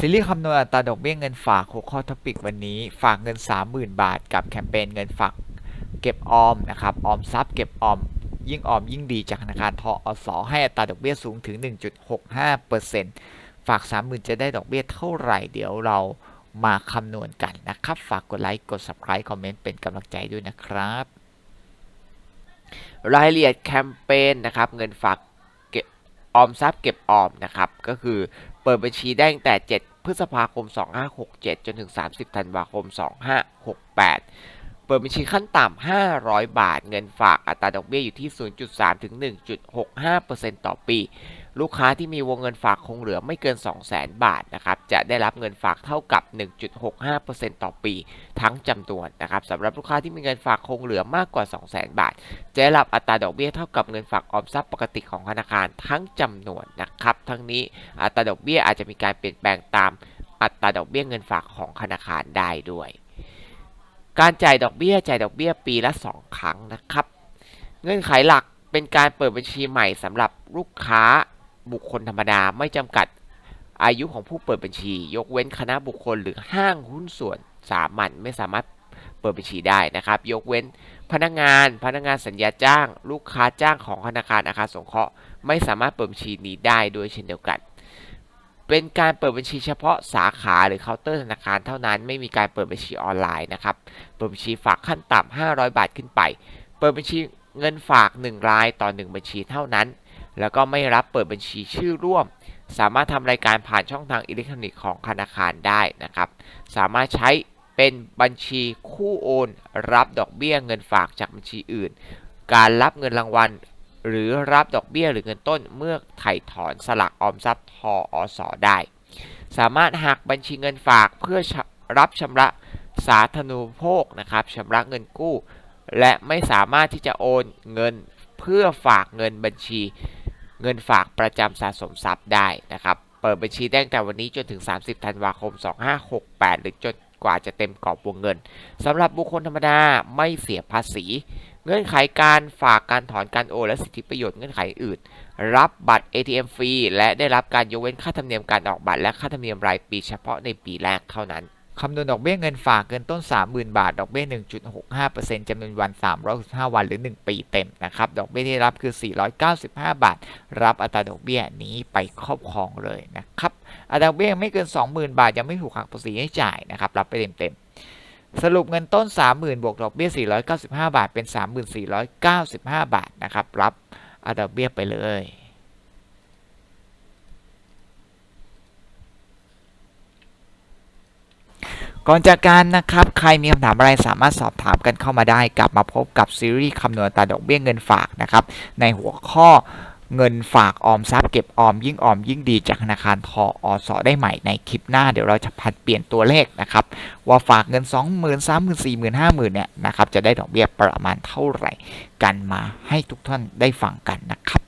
ซีรีส์คำนวณอัตราดอกเบี้ยเงินฝากหัวข้อท็อปิกวันนี้ ฝากเงิน 30,000 บาท กับแคมเปญเงินฝากเก็บออมนะครับออมทรัพย์เก็บออม ยิ่งออมยิ่งดีจากธนาคารทออสให้อัตราดอกเบี้ยสูงถึง 1.65%ฝาก 30,000 จะได้ดอกเบี้ยเท่าไหร่ เดี๋ยวเรามาคำนวณกันนะครับ ฝากกดไลค์กด subscribe คอมเมนต์เป็นกำลังใจด้วยนะครับ รายละเอียดแคมเปญนะครับเงินฝากเก็บออมทรัพย์เก็บออมนะครับก็คือ ปิดบัญชีได้ตั้งแต่ 7 พฤษภาคม 2567 จนถึง 30 ธันวาคม 2568 เปิดบัญชีขั้นต่ำ 500 บาท เงินฝากอัตราดอกเบี้ยอยู่ที่ 0.3 ถึง 1.65%ต่อปี ลูกค้าที่มีวงเงินฝากคงเหลือไม่เกิน 200,000 บาทนะครับ จะได้รับเงินฝากเท่ากับ 1.65%ต่อปีทั้งจำนวนนะครับสำหรับลูกค้าที่มีเงินฝากคงเหลือมากกว่า 200,000 บาท จะได้รับอัตราดอกเบี้ยเท่ากับเงินฝากออมทรัพย์ปกติของธนาคารทั้งจำนวนนะครับ ทั้งนี้อัตราดอกเบี้ยอาจจะมีการเปลี่ยนแปลงตามอัตราดอกเบี้ยเงินฝากของธนาคารได้ด้วย การจ่ายดอกเบี้ยจ่ายดอกเบี้ยปีละ 2 ครั้งนะครับ เงื่อนไขหลักเป็นการเปิดบัญชีใหม่สำหรับลูกค้า บุคคลธรรมดาไม่จำกัดอายุของผู้เปิดบัญชี ยกเว้นคณะบุคคลหรือห้างหุ้นส่วนสามัญไม่สามารถเปิดบัญชีได้นะครับ ยกเว้นพนักงานพนักงานสัญญาจ้าง ลูกค้าจ้างของธนาคารอาคารสงเคราะห์ไม่สามารถเปิดบัญชีนี้ได้ด้วยเช่นเดียวกัน เป็นการเปิดบัญชีเฉพาะสาขาหรือเคาน์เตอร์ธนาคารเท่านั้นไม่มีการเปิดบัญชีออนไลน์นะครับเปิดบัญชีฝากขั้นต่ำ500 บาทขึ้นไป เปิดบัญชีเงินฝาก 1 รายต่อ 1 บัญชีเท่านั้น แล้วก็ไม่รับเปิดบัญชีชื่อร่วม สามารถทำรายการผ่านช่องทางอิเล็กทรอนิกส์ของธนาคารได้นะครับ สามารถใช้เป็นบัญชีคู่โอน รับดอกเบี้ยเงินฝากจากบัญชีอื่น การรับเงินรางวัล หรือรับดอกเบี้ยหรือเงินต้นเมื่อไถ่ถอนสลักออมทรัพย์ทออสได้ สามารถหักบัญชีเงินฝากเพื่อรับชำระสาธารณูปโภคนะครับชำระเงินกู้ และไม่สามารถที่จะโอนเงินเพื่อฝากเงินบัญชี เงินฝากประจำสะสมทรัพย์ได้นะครับ เปิดบัญชีได้ตั้งแต่วันนี้จนถึง 30 ธันวาคม 2568 หรือจนกว่าจะเต็มกรอบวงเงินสำหรับบุคคลธรรมดาไม่เสียภาษี เงื่อนไขการฝากการถอนการโอนและสิทธิประโยชน์เงื่อนไขอื่น รับบัตร ATM ฟรีและได้รับการยกเว้นค่าธรรมเนียมการออกบัตรและค่าธรรมเนียมรายปีเฉพาะในปีแรกเท่านั้น คำนวณดอกเบี้ยเงินฝากเกินต้น 30,000 บาท ดอกเบี้ย 1.65%จำนวนวัน 365 วันหรือ 1 ปีเต็มนะครับ ดอกเบี้ยที่รับคือ 495 บาท รับอัตราดอกเบี้ยนี้ไปครอบครองเลยนะครับ อัตราดอกเบี้ยไม่เกิน 20,000 บาท ยังไม่ถูกหักภาษีให้จ่ายนะครับ รับไปเต็มๆสรุปเงินต้น 30,000 บวกดอกเบี้ย 495 บาท เป็น 3495 บาท นะครับ รับอัตราดอกเบี้ยไปเลย ก่อนจากการนะครับ ใครมีคำถามอะไรสามารถสอบถามกันเข้ามาได้ กลับมาพบกับซีรีส์คำนวณอัตาดอกเบี้ยเงินฝากนะครับ ในหัวข้อเงินฝากออมทรัพย์เก็บออมยิ่งออมยิ่งดีจากธนาคารทออสได้ใหม่ในคลิปหน้าเดี๋ยวเราจะผัดเปลี่ยนตัวเลขนะครับ ว่าฝากเงิน 20,000 30,000 40,000 50,000เนี่ยนะครับจะได้ดอกเบี้ยประมาณเท่าไหร่กันมาให้ทุกท่านได้ฟังกันนะครับ